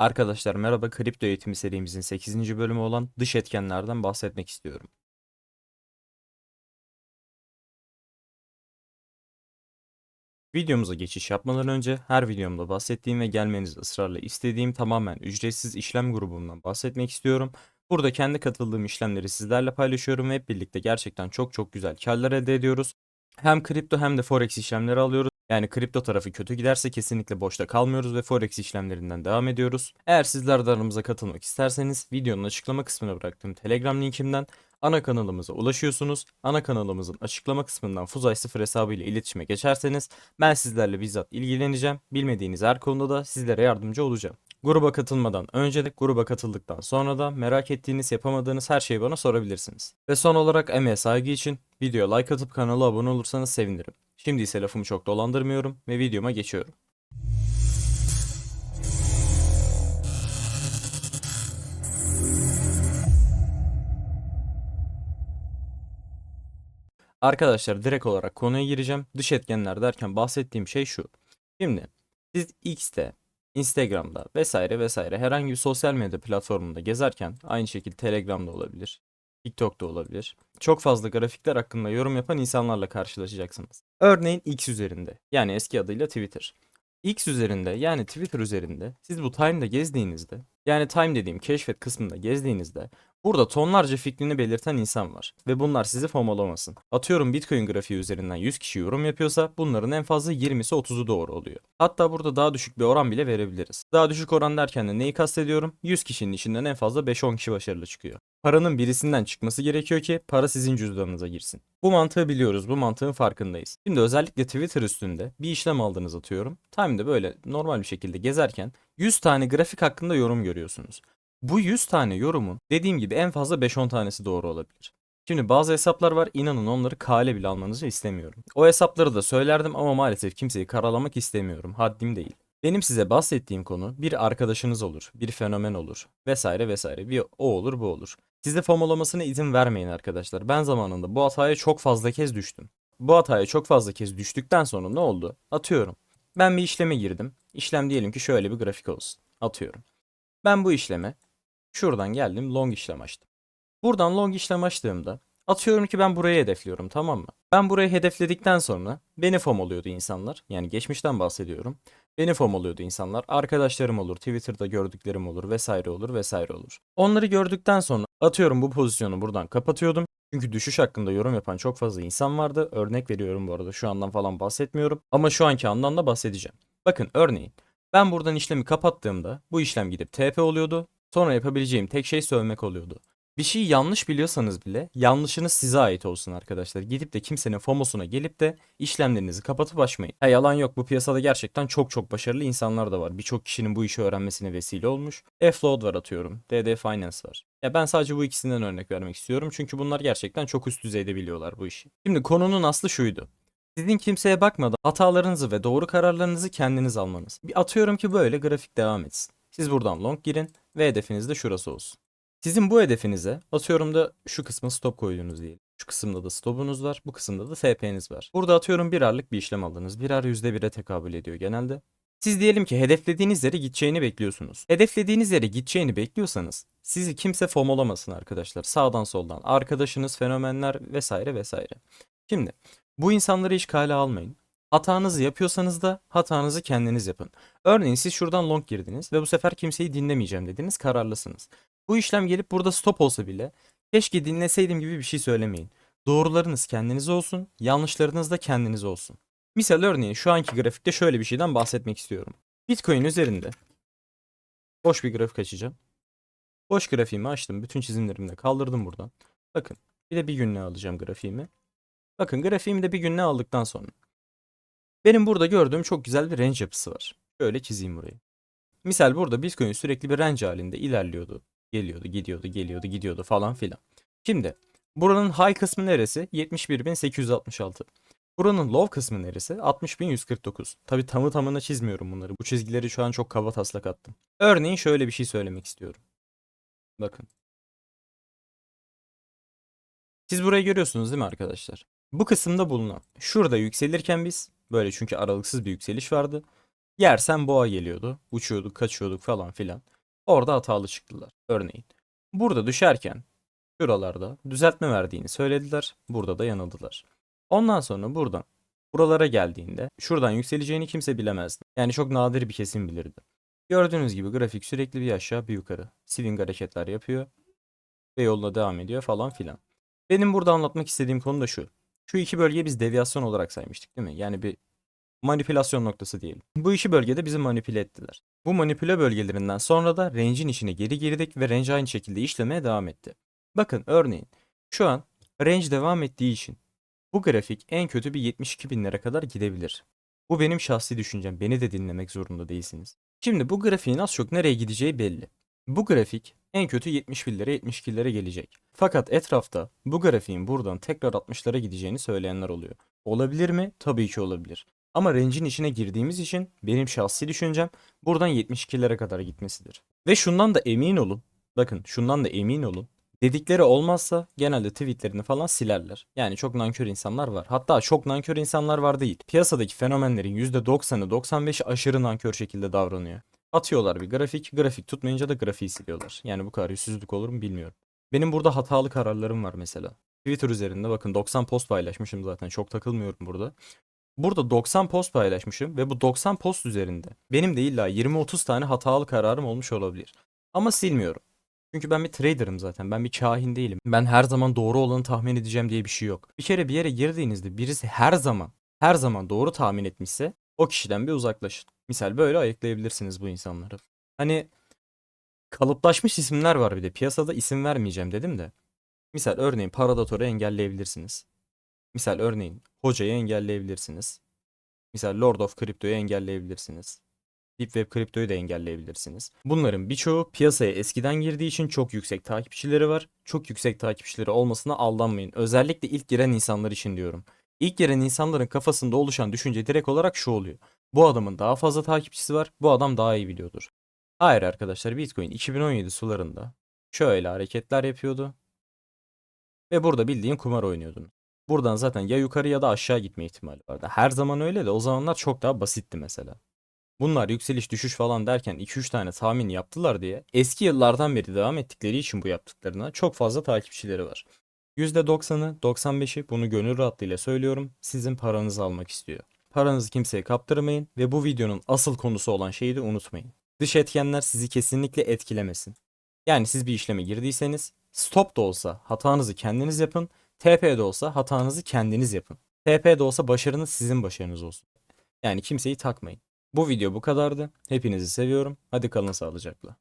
Arkadaşlar merhaba kripto eğitimi serimizin 8. bölümü olan dış etkenlerden bahsetmek istiyorum. Videomuza geçiş yapmadan önce her videomda bahsettiğim ve gelmenizi ısrarla istediğim tamamen ücretsiz işlem grubumdan bahsetmek istiyorum. Burada kendi katıldığım işlemleri sizlerle paylaşıyorum ve hep birlikte gerçekten çok çok güzel karlar elde ediyoruz. Hem kripto hem de forex işlemleri alıyoruz. Yani kripto tarafı kötü giderse kesinlikle boşta kalmıyoruz ve forex işlemlerinden devam ediyoruz. Eğer sizler de aramıza katılmak isterseniz videonun açıklama kısmına bıraktığım Telegram linkimden ana kanalımıza ulaşıyorsunuz. Ana kanalımızın açıklama kısmından Fuzay 0 hesabı ile iletişime geçerseniz ben sizlerle bizzat ilgileneceğim. Bilmediğiniz her konuda da sizlere yardımcı olacağım. Gruba katılmadan önce de gruba katıldıktan sonra da merak ettiğiniz yapamadığınız her şeyi bana sorabilirsiniz. Ve son olarak emeğe saygı için videoya like atıp kanala abone olursanız sevinirim. Şimdi ise lafımı çok dolandırmıyorum ve videoma geçiyorum. Arkadaşlar direkt olarak konuya gireceğim. Dış etkenler derken bahsettiğim şey şu. Şimdi siz X'te, Instagram'da vesaire vesaire herhangi bir sosyal medya platformunda gezerken aynı şekilde Telegram'da olabilir, TikTok'ta olabilir. Çok fazla grafikler hakkında yorum yapan insanlarla karşılaşacaksınız. Örneğin X üzerinde yani eski adıyla Twitter. X üzerinde yani Twitter üzerinde siz bu time'da gezdiğinizde yani time dediğim keşfet kısmında gezdiğinizde burada tonlarca fikrini belirten insan var ve bunlar sizi FOMO'lamasın. Atıyorum Bitcoin grafiği üzerinden 100 kişi yorum yapıyorsa bunların en fazla 20'si 30'u doğru oluyor. Hatta burada daha düşük bir oran bile verebiliriz. Daha düşük oran derken de neyi kastediyorum? 100 kişinin içinden en fazla 5-10 kişi başarılı çıkıyor. Paranın birisinden çıkması gerekiyor ki para sizin cüzdanınıza girsin. Bu mantığı biliyoruz, bu mantığın farkındayız. Şimdi özellikle Twitter üstünde bir işlem aldınız atıyorum. Time'da böyle normal bir şekilde gezerken 100 tane grafik hakkında yorum görüyorsunuz. Bu 100 tane yorumun dediğim gibi en fazla 5-10 tanesi doğru olabilir. Şimdi bazı hesaplar var inanın onları kale bile almanızı istemiyorum. O hesapları da söylerdim ama maalesef kimseyi karalamak istemiyorum. Haddim değil. Benim size bahsettiğim konu bir arkadaşınız olur, bir fenomen olur vesaire vesaire. Bir o olur bu olur. Size FOMO'lamasına izin vermeyin arkadaşlar. Ben zamanında bu hataya çok fazla kez düştüm. Bu hataya çok fazla kez düştükten sonra ne oldu? Atıyorum. Ben bir işleme girdim. İşlem diyelim ki şöyle bir grafik olsun. Atıyorum. Ben bu işleme şuradan geldim long işlem açtım. Buradan long işlem açtığımda atıyorum ki ben burayı hedefliyorum tamam mı? Ben burayı hedefledikten sonra beni FOM oluyordu insanlar. Yani geçmişten bahsediyorum. Beni FOM oluyordu insanlar. Arkadaşlarım olur, Twitter'da gördüklerim olur vesaire olur vesaire olur. Onları gördükten sonra atıyorum bu pozisyonu buradan kapatıyordum. Çünkü düşüş hakkında yorum yapan çok fazla insan vardı. Örnek veriyorum bu arada şu andan falan bahsetmiyorum. Ama şu anki andan da bahsedeceğim. Bakın örneğin ben buradan işlemi kapattığımda bu işlem gidip TP oluyordu. Sonra yapabileceğim tek şey sövmek oluyordu. Bir şeyi yanlış biliyorsanız bile yanlışınız size ait olsun arkadaşlar. Gidip de kimsenin FOMO'suna gelip de işlemlerinizi kapatıp açmayın. Ha, yalan yok bu piyasada gerçekten çok çok başarılı insanlar da var. Birçok kişinin bu işi öğrenmesine vesile olmuş. F-Load var atıyorum. DD Finance var. Ya ben sadece bu ikisinden örnek vermek istiyorum. Çünkü bunlar gerçekten çok üst düzeyde biliyorlar bu işi. Şimdi konunun aslı şuydu. Sizin kimseye bakmadan hatalarınızı ve doğru kararlarınızı kendiniz almanız. Bir atıyorum ki böyle grafik devam etsin. Siz buradan long girin ve hedefiniz de şurası olsun. Sizin bu hedefinize atıyorum da şu kısma stop koyduğunuz diyelim. Şu kısımda da stopunuz var. Bu kısımda da FP'niz var. Burada atıyorum bir arlık bir işlem aldınız. Bir ar %1'e tekabül ediyor genelde. Siz diyelim ki hedeflediğiniz yere gideceğini bekliyorsunuz. Hedeflediğiniz yere gideceğini bekliyorsanız sizi kimse FOMO'lamasın arkadaşlar. Sağdan soldan arkadaşınız, fenomenler vesaire vesaire. Şimdi bu insanları hiç kale almayın. Hatanızı yapıyorsanız da hatanızı kendiniz yapın. Örneğin siz şuradan long girdiniz ve bu sefer kimseyi dinlemeyeceğim dediniz kararlısınız. Bu işlem gelip burada stop olsa bile keşke dinleseydim gibi bir şey söylemeyin. Doğrularınız kendiniz olsun, yanlışlarınız da kendiniz olsun. Misal örneğin şu anki grafikte şöyle bir şeyden bahsetmek istiyorum. Bitcoin üzerinde boş bir grafik açacağım. Boş grafiğimi açtım. Bütün çizimlerimi de kaldırdım buradan. Bakın bir de bir günlüğe alacağım grafiğimi. Bakın grafiğimi de bir günlüğe aldıktan sonra. Benim burada gördüğüm çok güzel bir range yapısı var. Şöyle çizeyim burayı. Misal burada Bitcoin sürekli bir range halinde ilerliyordu. Geliyordu, gidiyordu, geliyordu, gidiyordu falan filan. Şimdi buranın high kısmı neresi? 71.866. Buranın low kısmı neresi? 60.149. Tabi tamı tamına çizmiyorum bunları. Bu çizgileri şu an çok kaba taslak attım. Örneğin şöyle bir şey söylemek istiyorum. Bakın. Siz burayı görüyorsunuz değil mi arkadaşlar? Bu kısımda bulunan. Şurada yükselirken biz böyle çünkü aralıksız bir yükseliş vardı. Yersen boğa geliyordu. Uçuyorduk, kaçıyorduk falan filan. Orada hatalı çıktılar. Örneğin. Burada düşerken şuralarda düzeltme verdiğini söylediler. Burada da yanıldılar. Ondan sonra buradan buralara geldiğinde şuradan yükseleceğini kimse bilemezdi. Yani çok nadir bir kesim bilirdi. Gördüğünüz gibi grafik sürekli bir aşağı bir yukarı. Swing hareketler yapıyor ve yoluna devam ediyor falan filan. Benim burada anlatmak istediğim konu da şu. Şu iki bölgeyi biz deviyasyon olarak saymıştık değil mi? Yani bir manipülasyon noktası diyelim. Bu iki bölgede bizi manipüle ettiler. Bu manipüle bölgelerinden sonra da range'in içine geri girdik ve range aynı şekilde işlemeye devam etti. Bakın örneğin şu an range devam ettiği için bu grafik en kötü bir 72 binlere kadar gidebilir. Bu benim şahsi düşüncem. Beni de dinlemek zorunda değilsiniz. Şimdi bu grafiğin az çok nereye gideceği belli. Bu grafik en kötü 71'lere 72'lere gelecek. Fakat etrafta bu grafiğin buradan tekrar 60'lara gideceğini söyleyenler oluyor. Olabilir mi? Tabii ki olabilir. Ama range'in içine girdiğimiz için benim şahsi düşüncem buradan 72'lere kadar gitmesidir. Ve şundan da emin olun. Bakın şundan da emin olun. Dedikleri olmazsa genelde tweetlerini falan silerler. Yani çok nankör insanlar var. Hatta çok nankör insanlar var değil. Piyasadaki fenomenlerin %90'ı 95'i aşırı nankör şekilde davranıyor. Atıyorlar bir grafik, grafik tutmayınca da grafiği siliyorlar. Yani bu kadar yüzsüzlük olur mu bilmiyorum. Benim burada hatalı kararlarım var mesela. Twitter üzerinde bakın 90 post paylaşmışım zaten çok takılmıyorum burada. Burada 90 post paylaşmışım ve bu 90 post üzerinde benim de illa 20-30 tane hatalı kararım olmuş olabilir. Ama silmiyorum. Çünkü ben bir trader'ım zaten. Ben bir kahin değilim. Ben her zaman doğru olanı tahmin edeceğim diye bir şey yok. Bir kere bir yere girdiğinizde birisi her zaman her zaman doğru tahmin etmişse o kişiden bir uzaklaşın. Misal böyle ayıklayabilirsiniz bu insanları. Hani kalıplaşmış isimler var bir de. Piyasada isim vermeyeceğim dedim de. Misal örneğin Paradator'u engelleyebilirsiniz. Misal örneğin Hoca'yı engelleyebilirsiniz. Misal Lord of Crypto'yu engelleyebilirsiniz. Deep Web Crypto'yu da engelleyebilirsiniz. Bunların birçoğu piyasaya eskiden girdiği için çok yüksek takipçileri var. Çok yüksek takipçileri olmasına aldanmayın. Özellikle ilk giren insanlar için diyorum. İlk giren insanların kafasında oluşan düşünce direkt olarak şu oluyor. Bu adamın daha fazla takipçisi var. Bu adam daha iyi biliyordur. Hayır arkadaşlar Bitcoin 2017 sularında şöyle hareketler yapıyordu. Ve burada bildiğin kumar oynuyordun. Buradan zaten ya yukarı ya da aşağı gitme ihtimali vardı. Her zaman öyle de o zamanlar çok daha basitti mesela. Bunlar yükseliş düşüş falan derken 2-3 tane tahmin yaptılar diye eski yıllardan beri devam ettikleri için bu yaptıklarına çok fazla takipçileri var. %90'ı 95'i bunu gönül rahatlığıyla söylüyorum sizin paranızı almak istiyor. Paranızı kimseye kaptırmayın ve bu videonun asıl konusu olan şeyi de unutmayın. Dış etkenler sizi kesinlikle etkilemesin. Yani siz bir işleme girdiyseniz stop da olsa hatanızı kendiniz yapın, TP de olsa hatanızı kendiniz yapın. TP de olsa başarınız sizin başarınız olsun. Yani kimseyi takmayın. Bu video bu kadardı. Hepinizi seviyorum. Hadi kalın sağlıcakla.